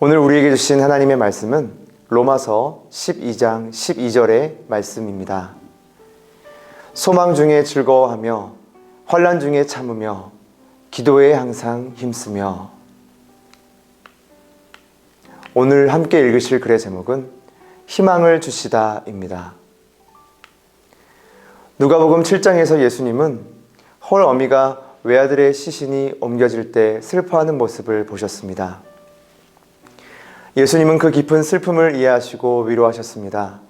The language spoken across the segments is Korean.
오늘 우리에게 주신 하나님의 말씀은 로마서 12장 12절의 말씀입니다. 소망 중에 즐거워하며 환란 중에 참으며 기도에 항상 힘쓰며 오늘 함께 읽으실 글의 제목은 희망을 주시다입니다. 누가복음 7장에서 예수님은 헐 어미가 외아들의 시신이 옮겨질 때 슬퍼하는 모습을 보셨습니다. 예수님은 그 깊은 슬픔을 이해하시고 위로하셨습니다.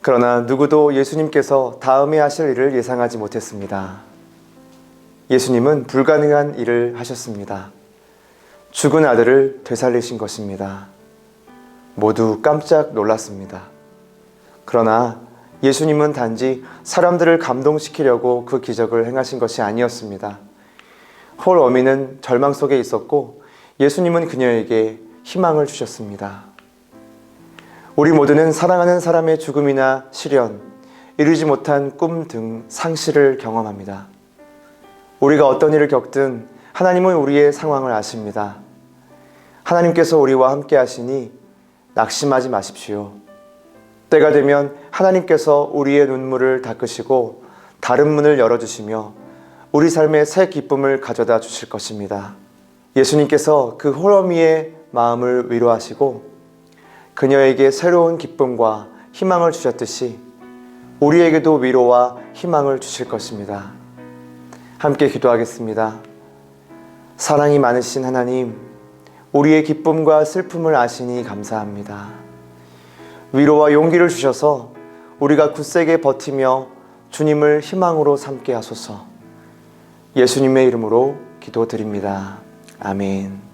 그러나 누구도 예수님께서 다음에 하실 일을 예상하지 못했습니다. 예수님은 불가능한 일을 하셨습니다. 죽은 아들을 되살리신 것입니다. 모두 깜짝 놀랐습니다. 그러나 예수님은 단지 사람들을 감동시키려고 그 기적을 행하신 것이 아니었습니다. 홀 어미는 절망 속에 있었고 예수님은 그녀에게 희망을 주셨습니다. 우리 모두는 사랑하는 사람의 죽음이나 시련, 이루지 못한 꿈 등 상실을 경험합니다. 우리가 어떤 일을 겪든 하나님은 우리의 상황을 아십니다. 하나님께서 우리와 함께 하시니 낙심하지 마십시오. 때가 되면 하나님께서 우리의 눈물을 닦으시고 다른 문을 열어주시며 우리 삶에 새 기쁨을 가져다 주실 것입니다. 예수님께서 그 홀어미의 마음을 위로하시고 그녀에게 새로운 기쁨과 희망을 주셨듯이 우리에게도 위로와 희망을 주실 것입니다. 함께 기도하겠습니다. 사랑이 많으신 하나님, 우리의 기쁨과 슬픔을 아시니 감사합니다. 위로와 용기를 주셔서 우리가 굳세게 버티며 주님을 희망으로 삼게 하소서. 예수님의 이름으로 기도드립니다. 아멘.